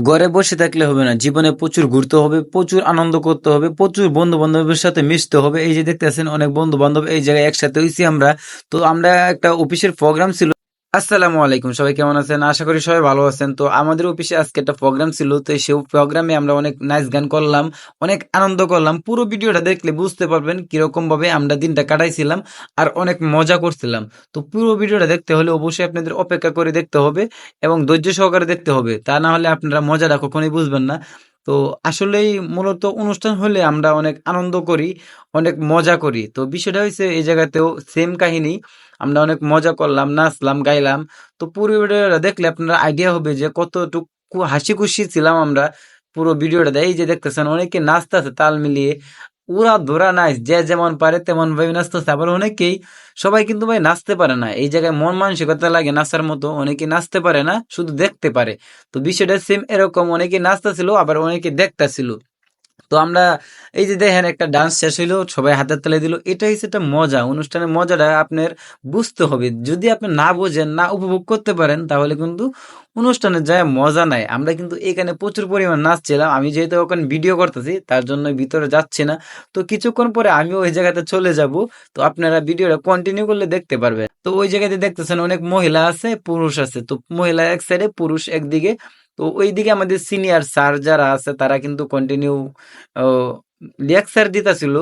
ঘরে বসে থাকলে হবে না, জীবনে প্রচুর ঘুরতে হবে, প্রচুর আনন্দ করতে হবে, প্রচুর বন্ধু বান্ধবের সাথে মিশতে হবে। এই যে দেখতে দেখতেছেন অনেক বন্ধু বান্ধব এই জায়গায় একসাথে হয়েছি আমরা। তো আমরা একটা অফিসের প্রোগ্রাম ছিল। আসসালামু আলাইকুম। সবাই কেমন আছেন? আশা করি সবাই ভালো আছেন। তো আমাদের অফিসে আজকে একটা প্রোগ্রাম ছিল, তো সেই প্রোগ্রামে আমরা অনেক নাচ গান করলাম, অনেক আনন্দ করলাম। পুরো ভিডিওটা দেখলে বুঝতে পারবেন কীরকম ভাবে আমরা দিনটা কাটাইছিলাম আর অনেক মজা করছিলাম। তো পুরো ভিডিওটা দেখতে হলে অবশ্যই আপনাদের অপেক্ষা করে দেখতে হবে এবং ধৈর্য সহকারে দেখতে হবে। তা না হলে আপনারা মজাটা কখনোই বুঝবেন না। তো আসলেই মূলত অনুষ্ঠান হলে আমরা অনেক আনন্দ করি, অনেক মজা করি। তো বিষয়টা হয়েছে এই জায়গাতেও সেম কাহিনী। আমরা অনেক মজা করলাম, নাচলাম, গাইলাম। তো পুরো ভিডিওটা দেখলে আপনার আইডিয়া হবে যে কতটুকু হাসি খুশি ছিলাম আমরা পুরো ভিডিওটা। এই যে দেখতেছেন, অনেকে নাচতেছে তাল মিলিয়ে। উড়া ধরা নাচ যে যেমন পারে তেমন ভাবে নাচতেছে আবার অনেকেই, সবাই কিন্তু ভাই নাচতে পারে না। এই জায়গায় মন মানসিকতা লাগে নাচার মতো, অনেকে নাচতে পারে না, শুধু দেখতে পারে। তো বিষয়টা সেম এরকম, অনেকে নাচতেছিল, আবার অনেকে দেখতেছিল। তো আমরা এই যে দেখেন একটা ডান্স শেষ হইল, সবাই হাতের তালে দিল। এটা হচ্ছে একটা মজা, অনুষ্ঠানের মজাটা আপনার বুঝতে হবে। যদি আপনি না বোঝেন, না উপভোগ করতে পারেন, তাহলে কিন্তু অনুষ্ঠানে যায় মজা নাই। আমরা কিন্তু এখানে প্রচুর পরিমাণ নাচছিলাম আমি যেহেতু ওখানে ভিডিও করতেছি, তার জন্য ভিতরে যাচ্ছি না। তো কিছুক্ষণ পরে আমিও ওই জায়গাতে চলে যাব। তো আপনারা ভিডিওটা কন্টিনিউ করলে দেখতে পারবেন। তো ওই জায়গাতে দেখতেছেন অনেক মহিলা আছে, পুরুষ আছে। তো মহিলা এক সাইডে পুরুষ একদিকে। তো ওইদিকে আমাদের সিনিয়র স্যার যারা আছে, তারা কিন্তু কন্টিনিউ লেকচার দিতেছিল।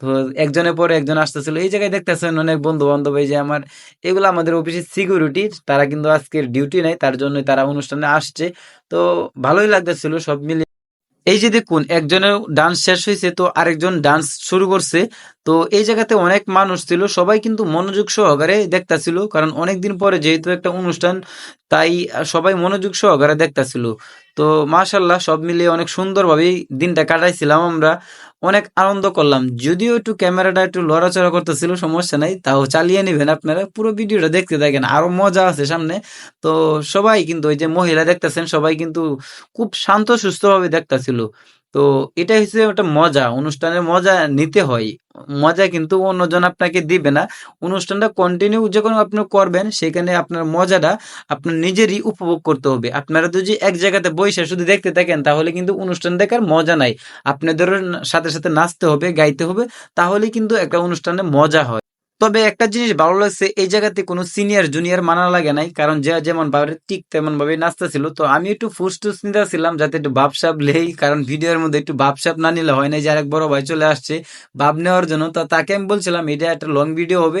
তো একজনের পর একজন আসতেছিল। এই জায়গায় দেখতেছেন অনেক বন্ধু বান্ধব এই যে আমার, এগুলো আমাদের অফিসের সিকিউরিটি তারা কিন্তু আজকের ডিউটি নেই তার জন্য তারা অনুষ্ঠানে আসছে। তো ভালোই লাগতেছিল, সব মিলিয়ে এই যে দেখুন, একজনের ডান্স শেষ হয়েছে, তো আরেকজন ডান্স শুরু করছে। তো এই জায়গাতে অনেক মানুষ ছিল, সবাই কিন্তু মনোযোগ সহকারে দেখতাছিল, কারণ অনেকদিন পরে যেহেতু একটা অনুষ্ঠান, তাই সবাই মনোযোগ সহকারে দেখতাছিল। তো মাশাল্লাহ, সব মিলিয়ে অনেক সুন্দরভাবেই দিনটা কাটাইছিলাম আমরা। অনেক আনন্দ করলাম। যদিও একটু ক্যামেরাটা একটু লড়াচড়া করতেছিল, সমস্যা নাই, তাও চালিয়ে নেবেন আপনারা। পুরো ভিডিওটা দেখতে থাকেন, আরও মজা আছে সামনে। তো সবাই কিন্তু ওই যে মহিলা দেখতেছেন, সবাই কিন্তু খুব শান্ত সুস্থভাবে দেখতেছিল। তো এটা হচ্ছে একটা মজা। অনুষ্ঠানের মজা নিতে হয়। মজা কিন্তু অন্যজন আপনাকে দিবে না। অনুষ্ঠানটা কন্টিনিউ যখন আপনি করবেন, সেখানে আপনার মজাটা আপনার নিজেরই উপভোগ করতে হবে। আপনারা যদি এক জায়গাতে বসে শুধু দেখতে থাকেন, তাহলে কিন্তু অনুষ্ঠান দেখার মজা নাই। আপনাদের সাথে সাথে নাচতে হবে, গাইতে হবে তাহলে কিন্তু একটা অনুষ্ঠানে মজা হয়। তবে একটা জিনিস ভালো লাগছে, এই জায়গাতে কোনো সিনিয়র জুনিয়র মানা লাগে নাই, কারণ যে যেমন ভাবে ঠিক তেমন ভাবে নাচতেছিল। তো আমি একটু ফুস টুস নিতেছিলাম যাতে একটু বাপসাপ লেই, কারণ ভিডিওর মধ্যে একটু বাপসাপ না নিলে হয় না যে আরেক বড় ভাই চলে আসছে। ভাব নেওয়ার জন্য, তো তাকে আমি বলছিলাম, এটা একটা লং ভিডিও হবে।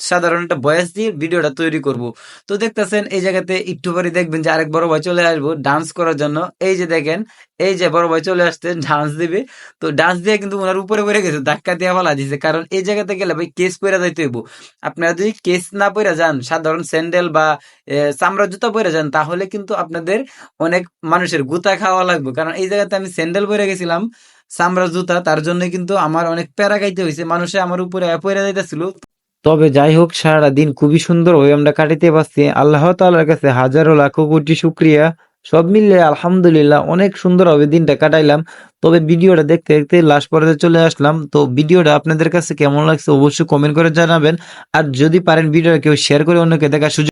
সাধারণ একটা বয়স দিয়ে ভিডিওটা তৈরি করব। তো দেখতেছেন, এই জায়গাতে একটু পরে দেখবেন যে আরেক বড় ভাই চলে আসব ডান্স করার জন্য। এই যে দেখেন, এই যে বড় ভাই চলে আসছে ডান্স দিবে। তো ডান্স দিয়ে কিন্তু ওনার উপরে পড়ে গেছে, ধাক্কা দিয়ে ফেলা দিছে। কারণ এই জায়গাতে গেলে ভাই কেস পরে যাইতে হইব। আপনারা যদি কেস না পরে যান, সাধারণ স্যান্ডেল বা চামড়া জুতা পরে যান, তাহলে কিন্তু আপনাদের অনেক মানুষের গুতা খাওয়া লাগবে। কারণ এই জায়গাতে আমি স্যান্ডেল পরে গেছিলাম চামড়া জুতা, তার জন্য কিন্তু আমার অনেক প্যারা খাইতে হয়েছে মানুষে আমার উপরে পরে যাইতেছিল। তবে যাই হোক সারাদিন দিন খুবই সুন্দর হয়ে আমরা কাটিতে পারছি। আল্লাহ তাল্লাহার কাছে হাজারো লাখো কোটি শুক্রিয়া। সব মিলে আলহামদুলিল্লাহ অনেক সুন্দর হবে দিনটা কাটাইলাম। তবে ভিডিওটা দেখতে দেখতে লাস্ট পরে চলে আসলাম। তো ভিডিওটা আপনাদের কাছে কেমন লাগছে অবশ্যই কমেন্ট করে জানাবেন। আর যদি পারেন ভিডিওটা কেউ শেয়ার করে অন্যকে দেখার সুযোগ